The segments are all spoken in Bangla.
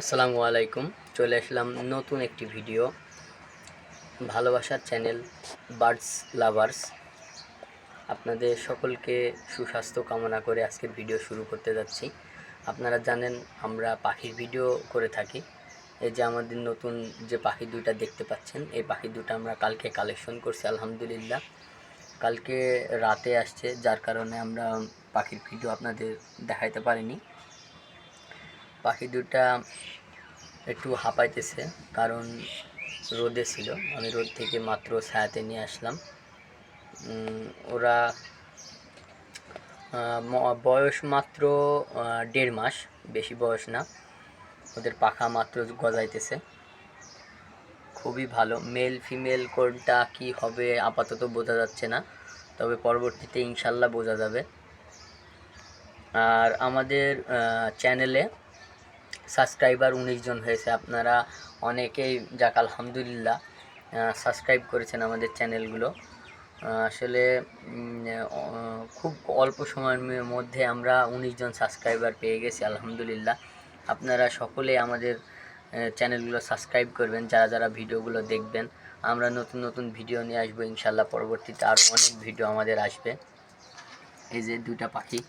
আসসালামু আলাইকুম। চলে আসলাম নতুন একটি ভিডিও। ভালোবাসার চ্যানেল বার্ডস লাভার্স। আপনাদের সকলকে সুস্বাস্থ্য কামনা করে আজকে ভিডিও শুরু করতে যাচ্ছি। আপনারা জানেন আমরা পাখির ভিডিও করে থাকি। এই যে আমাদের নতুন যে পাখি দুইটা দেখতে পাচ্ছেন, এই পাখি দুটো আমরা কালকে কালেকশন করছি, আলহামদুলিল্লাহ। কালকে রাতে আসছে, যার কারণে আমরা পাখির ভিডিও আপনাদের দেখাইতে পারিনি। পাখি দুটা একটু হাঁপাইতেছে, কারণ রোদে ছিল। আমি রোদ থেকে মাত্র ছায়াতে নিয়ে আসলাম। ওরা বয়স মাত্র দেড় মাস, বেশি বয়স না। ওদের পাখা মাত্র গজাইতেছে। খুবই ভালো। মেল, ফিমেল কোনটা কি হবে আপাতত বোঝা যাচ্ছে না। তবে পরবর্তীতে ইনশাল্লাহ বোঝা যাবে। আর আমাদের চ্যানেলে সাবস্ক্রাইবার উনিশ জন হয়েছে, আপনারা অনেকেই, যাক আলহামদুলিল্লাহ সাবস্ক্রাইব করেছেন আমাদের চ্যানেলগুলো। আসলে খুব অল্প সময়ের মধ্যে আমরা উনিশ জন সাবস্ক্রাইবার পেয়ে গেছি, আলহামদুলিল্লাহ। আপনারা সকলে আমাদের চ্যানেলগুলো সাবস্ক্রাইব করবেন, যারা যারা ভিডিওগুলো দেখবেন। আমরা নতুন নতুন ভিডিও নিয়ে আসব ইনশাল্লাহ পরবর্তীতে আরও অনেক ভিডিও আমাদের আসবে। এই যে দুটা পাখি।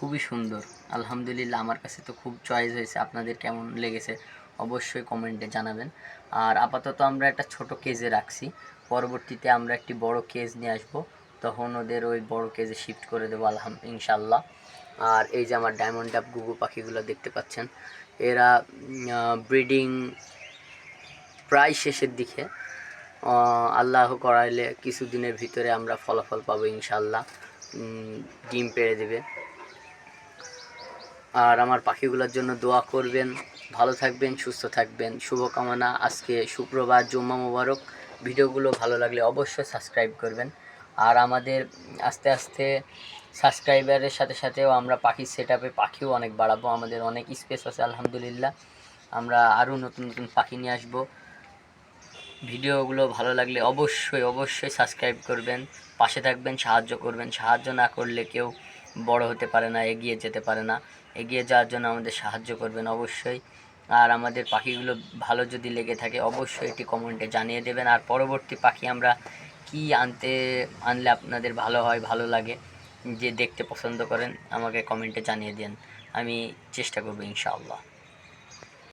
খুবই সুন্দর। আলহামদুলিল্লাহ আমার কাছে তো খুব চয়েস হয়েছে। আপনাদের কেমন লেগেছে অবশ্যই কমেন্টে জানাবেন। আর আপাতত আমরা একটা ছোট কেজে রাখছি। পরবর্তীতে আমরা একটি বড় কেজ নিয়ে আসব। তখন ওদের ওই বড় কেজে শিফট করে দেবো আলহাম ইনশাল্লাহ আর এই যে আমার ডায়মন্ড ডাব গুগু পাখিগুলো দেখতে পাচ্ছেন, এরা ব্রিডিং প্রায় শেষের দিকে। আল্লাহ করাইলে কিছুদিনের ভিতরে আমরা ফলাফল পাবো ইনশাল্লাহ ডিম পেড়ে দেবে। আর আমার পাখিগুলোর জন্য দোয়া করবেন। ভালো থাকবেন, সুস্থ থাকবেন। শুভকামনা। আজকে শুক্রবার, জুম্মা মোবারক। ভিডিওগুলো ভালো লাগলে অবশ্যই সাবস্ক্রাইব করবেন। আর আমাদের আস্তে আস্তে সাবস্ক্রাইবারের সাথে সাথেও আমরা পাখির সেট আপে পাখিও অনেক বাড়াবো। আমাদের অনেক স্পেস আছে, আলহামদুলিল্লাহ। আমরা আরও নতুন নতুন পাখি নিয়ে আসব। ভিডিওগুলো ভালো লাগলে অবশ্যই অবশ্যই সাবস্ক্রাইব করবেন। পাশে থাকবেন, সাহায্য করবেন। সাহায্য না করলে কেউ বড় হতে পারে না, এগিয়ে যেতে পারে না। এগিয়ে যাওয়ার জন্য আমাদের সাহায্য করবেন অবশ্যই। আর আমাদের পাখিগুলো ভালো যদি লেগে থাকে, অবশ্যই একটি কমেন্টে জানিয়ে দেবেন। আর পরবর্তী পাখি আমরা কি আনতে, আনলে আপনাদের ভালো হয়, ভালো লাগে, যে দেখতে পছন্দ করেন, আমাকে কমেন্টে জানিয়ে দেন। আমি চেষ্টা করব ইনশাআল্লাহ।